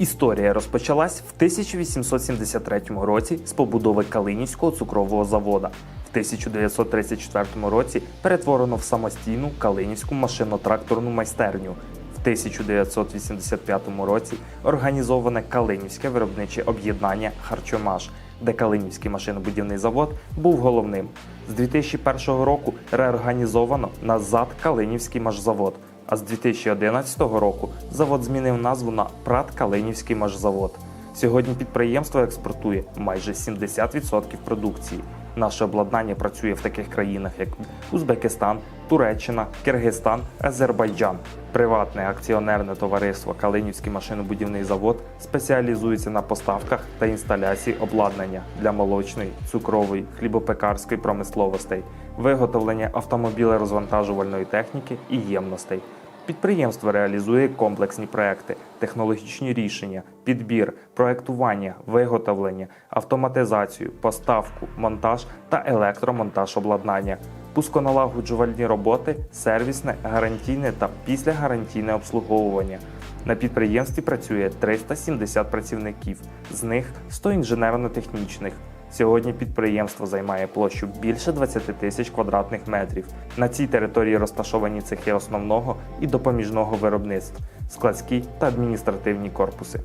Історія розпочалась в 1873 році з побудови Калинівського цукрового завода. В 1934 році перетворено в самостійну Калинівську машино-тракторну майстерню. В 1985 році організоване Калинівське виробниче об'єднання Харчомаш, де Калинівський машинобудівний завод був головним. З 2001 року реорганізовано назад Калинівський машзавод. А з 2011 року завод змінив назву на Прат Калинівський машзавод. Сьогодні підприємство експортує майже 70% продукції. Наше обладнання працює в таких країнах, як Узбекистан, Туреччина, Киргизстан, Азербайджан. Приватне акціонерне товариство Калинівський машинобудівний завод спеціалізується на поставках та інсталяції обладнання для молочної, цукрової, хлібопекарської промисловостей, виготовлення автомобілерозвантажувальної техніки і ємностей. Підприємство реалізує комплексні проекти, технологічні рішення, підбір, проектування, виготовлення, автоматизацію, поставку, монтаж та електромонтаж обладнання, пусконалагоджувальні роботи, сервісне, гарантійне та післягарантійне обслуговування. На підприємстві працює 370 працівників, з них 100 інженерно-технічних. Сьогодні підприємство займає площу більше 20 тисяч квадратних метрів. На цій території розташовані цехи основного і допоміжного виробництв, складські та адміністративні корпуси.